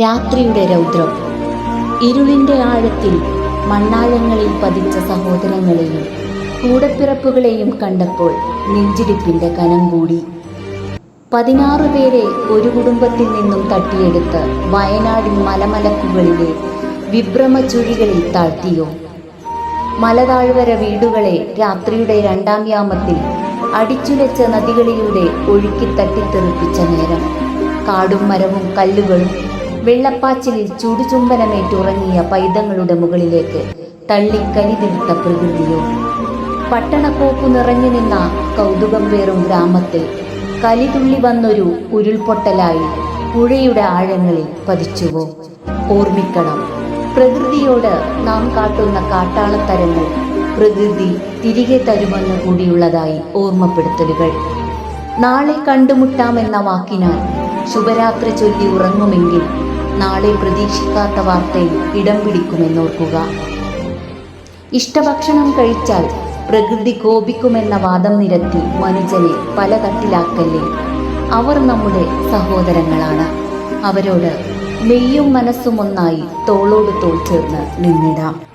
രാത്രിയുടെ രൗദ്രം. ഇരുളിന്റെ ആഴത്തിൽ മണ്ണാഴങ്ങളിൽ പതിച്ച സഹോദരങ്ങളെയും കൂടപ്പിറപ്പുകളെയും കണ്ടപ്പോൾ നെഞ്ചിടിപ്പിന്റെ കനം കൂടി. പതിനാറ് പേരെ ഒരു കുടുംബത്തിൽ നിന്നും തട്ടിയെടുത്ത് വയനാടിൻ മലമലക്കുകളിലെ വിഭ്രമ ചുഴികളിൽ താഴ്ത്തിയോ. മലതാഴ്വര വീടുകളെ രാത്രിയുടെ രണ്ടാം യാമത്തിൽ അടിച്ചുലച്ച നദികളിലൂടെ ഒഴുക്കി തട്ടിത്തെറിപ്പിച്ച നേരം. കാടും മരവും കല്ലുകളും വെള്ളപ്പാച്ചിലിൽ ചുടുചുംബനമേറ്റുറങ്ങിയ പൈതങ്ങളുടെ മുകളിലേക്ക് തള്ളിക്കലിതിർത്ത പ്രകൃതിയോ. പട്ടണക്കോപ്പു നിറഞ്ഞു നിന്ന കൗതുകം പേറും ഗ്രാമത്തിൽ കലിതുള്ളി വന്നൊരു ഉരുൾപൊട്ടലായി പുഴയുടെ ആഴങ്ങളിൽ പതിച്ചുവോ. ഓർമ്മിക്കണം പ്രകൃതിയോട് നാം കാട്ടുന്ന കാട്ടാളത്തരങ്ങൾ പ്രകൃതി തിരികെ തരുമെന്ന് കൂടിയുള്ളതായി ഓർമ്മപ്പെടുത്തലുകൾ. നാളെ കണ്ടുമുട്ടാമെന്ന വാക്കിനാൽ ശുഭരാത്രി ചൊല്ലി ഉറങ്ങുമെങ്കിൽ നാളെ പ്രതീക്ഷിക്കാത്ത വാർത്തയിൽ ഇടം പിടിക്കുമെന്നോർക്കുക. ഇഷ്ടഭക്ഷണം കഴിച്ചാൽ പ്രകൃതി കോപിക്കുമെന്ന വാദം നിരത്തി മനുജനെ പല തട്ടിലാക്കല്ലേ അവർ നമ്മുടെ സഹോദരങ്ങളാണ്. അവരോട് മെയ്യും മനസ്സും ഒന്നായി തോളോട് തോൾ ചേർന്ന് നിന്നിടാം.